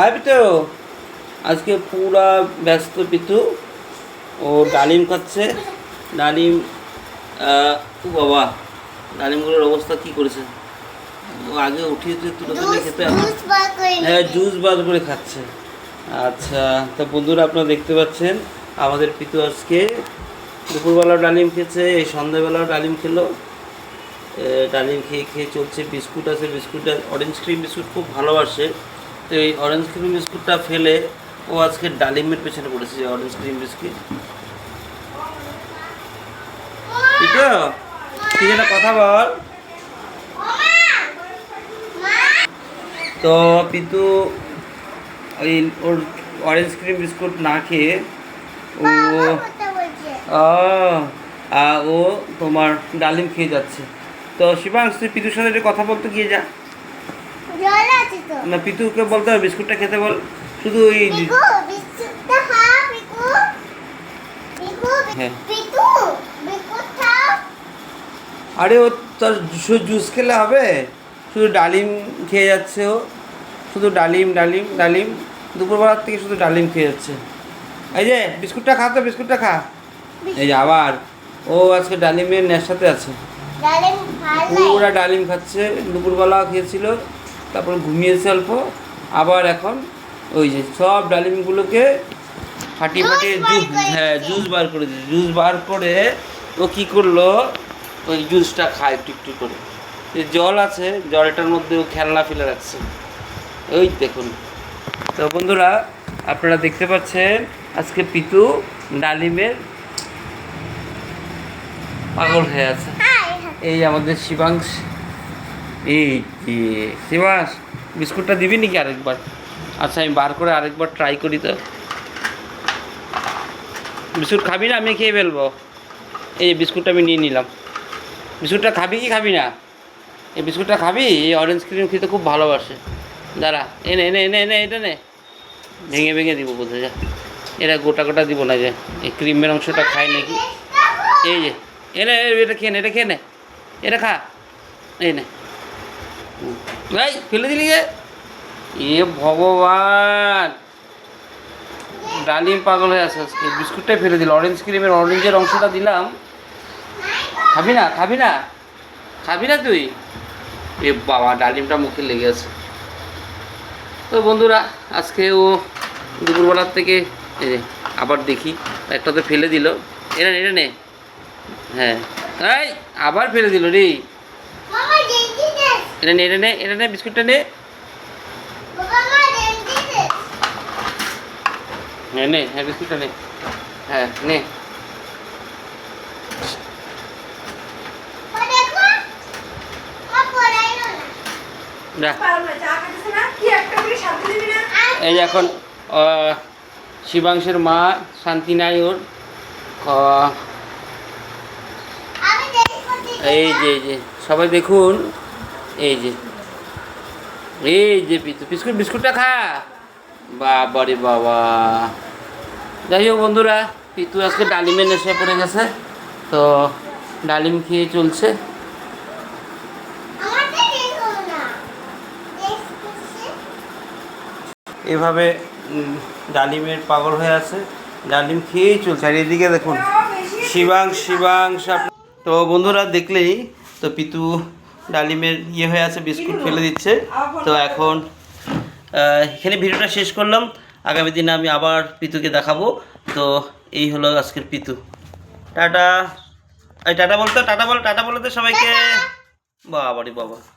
আয় পিতু আজকে পুরা ব্যস্ত পিতু। ও ডালিম খাচ্ছে। ডালিম বাবা ডালিমগুলোর অবস্থা কি করেছে? ও আগে উঠিয়েছে তুলে তুলে খেতে হ্যাঁ জুস বার করে খাচ্ছে। আচ্ছা তা বন্ধুরা আপনারা দেখতে পাচ্ছেন আমাদের পিতু আজকে দুপুরবেলাও ডালিম খেয়েছে এই সন্ধ্যাবেলাও ডালিম খেলো। ডালিম খেয়ে খেয়ে চলছে বিস্কুট আছে বিস্কুটটা অরেঞ্জ ক্রিম বিস্কুট খুব ভালোবাসে। তো এই অরেঞ্জ ক্রিম বিস্কুটটা ফেলে ও আজকে ডালিমের পেছনে পড়েছে, যে অরেঞ্জ ক্রিম বিস্কুট। একটা কথা বল। তো পিতু ওই ওর অরেঞ্জ ক্রিম বিস্কুট না খেয়ে ও ও তোমার ডালিম খেয়ে যাচ্ছে। তো শিবাংশ, তুই পিতুর সাথে কথা বলতে গিয়ে যা। না পিতুকে বলতে হবে বিস্কুটটা খেতে বল। শুধু ওই হ্যাঁ। আরে ও তার জুস খেলে হবে? শুধু ডালিম খেয়ে যাচ্ছে ও। শুধু ডালিম ডালিম ডালিম। দুপুরবেলার থেকে শুধু ডালিম খেয়ে যাচ্ছে। এই যে বিস্কুটটা খা তো বিস্কুটটা খা। এই যে আবার। ও আজকে ডালিমের নেশাতে আছে। পুরা ডালিম খাচ্ছে। দুপুরবেলা খেয়েছিল। তারপর ঘুমিয়েছে অল্প আবার এখন ওই যে সব ডালিমগুলোকে ফাটিয়ে Juice ফাটিয়ে জুস হ্যাঁ জুস বার করে দিয়েছে। জুস বার করে ও কি করল? ওই জুসটা খায় একটু করে। এই জল আছে জলটার মধ্যে ও খেলনা ফেলে রাখছে। ওই দেখুন। তো বন্ধুরা আপনারা দেখতে পাচ্ছেন আজকে পিতু ডালিমের পাগল হয়ে আছে। এই আমাদের শিবাংশ। এই যে শিবাংশ বিস্কুটটা দিবি নাকি আরেকবার? আচ্ছা আমি বার করে আরেকবার ট্রাই করি তো। বিস্কুট খাবি না? আমি খেয়ে ফেলব। এই বিস্কুটটা আমি নিয়ে নিলাম। বিস্কুটটা খাবি কি খাবি না? এই বিস্কুটটা খাবি? এই অরেঞ্জ ক্রিম খেতে খুব ভালোবাসে। দাঁড়া, এনে এনে এনে এনে, এটা নে। ভেঙে ভেঙে দিব বোঝা যা। এটা গোটা গোটা দিব না, যে। এই ক্রিমের অংশটা খায় নাকি? এই যে, এনে এটা খেয়ে নে, এটা খেয়ে নে। এটা খা। এই নে। এই ফেলে দিলি এ ভগবান। ডালিম পাগল হয়ে আছে আজকে। বিস্কুটটাই ফেলে দিল। অরেঞ্জ ক্রিমের অরেঞ্জের অংশটা দিলাম। খাবি না খাবি না। খাবি না তুই? এ বাবা ডালিমটা মুখে লেগে আছে। তো বন্ধুরা আজকে ও দুপুরবেলার থেকে আবার দেখি। একটা তো ফেলে দিল। নে, এটা নে। হ্যাঁ। এই আবার ফেলে দিল রে। এটা নে এটা নে এটা নে, বিস্কুটটা নে। দে নে হ্যাঁ বিস্কুটটা নে। হ্যাঁ নে? এই এখন শিবাংশের মা শান্তি নাই ওর। এই যে এই যে, সবাই দেখুন। এই যে এই যে পিতু, বিস্কুট, বিস্কুটটা খা। বাবা রে বাবা। যাই হোক বন্ধুরা, পিতু আজকে ডালিমের নেশায় পড়ে গেছে, তো ডালিম খেয়ে চলছে। এভাবে ডালিমের পাগল হয়ে আছে, ডালিম খেয়েই চলছে। আর এদিকে দেখুন, শিবাং আপ- তো বন্ধুরা দেখলেই, তো পিতু ডালিমের ইয়ে হয়ে আছে বিস্কুট ফেলে দিচ্ছে। তো এখন এখানে ভিডিওটা শেষ করলাম। আগামী দিনে আমি আবার পিতুকে দেখাবো। তো এই হলো আজকের পিতু। টাটা। এই টাটা বলতো টাটা বল টাটা বলতে সবাইকে। বাবারি বাবা।